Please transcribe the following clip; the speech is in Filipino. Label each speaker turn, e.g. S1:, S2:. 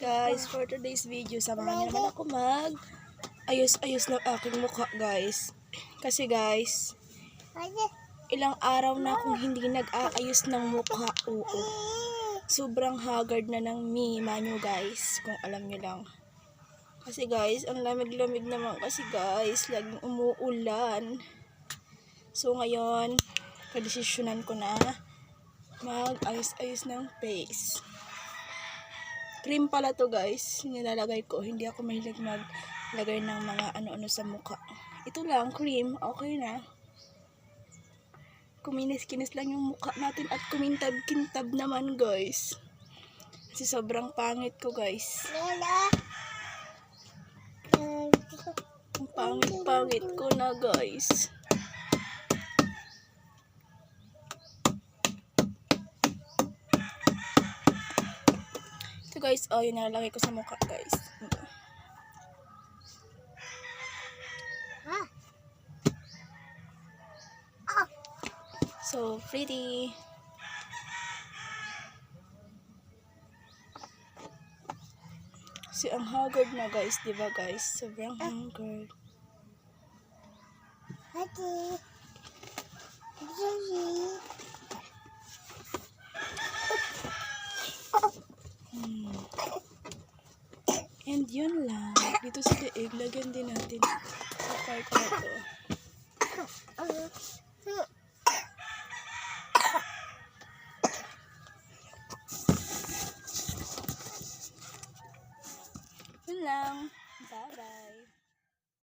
S1: Guys, for today's video, samahan niyo naman ako mag ayos-ayos ng aking mukha, guys. Kasi guys, ilang araw na akong hindi nag-aayos ng mukha. Oo. Sobrang haggard na ng mima nyo, guys. Kung alam nyo lang. Kasi guys, ang lamig-lamig naman kasi guys, laging umuulan. So ngayon, kadesisyonan ko na mag-ayos-ayos ng face. Cream pala to guys, nilalagay ko. Hindi ako mahilig maglagay ng mga ano-ano sa mukha. Ito lang, cream, okay na. Kuminis-kinis lang yung mukha natin at kumintab-kintab naman guys. Kasi sobrang pangit ko guys. Ang pangit-pangit ko na guys. Guys, oh, yun nalalagay ko sa mukha guys. Ito. So pretty. Si ang haggard na guys, 'di ba guys? Sobrang haggard. Hmm. yun lang. Dito sa leeg, lagyan din natin sa part na to. Yun lang. Bye-bye.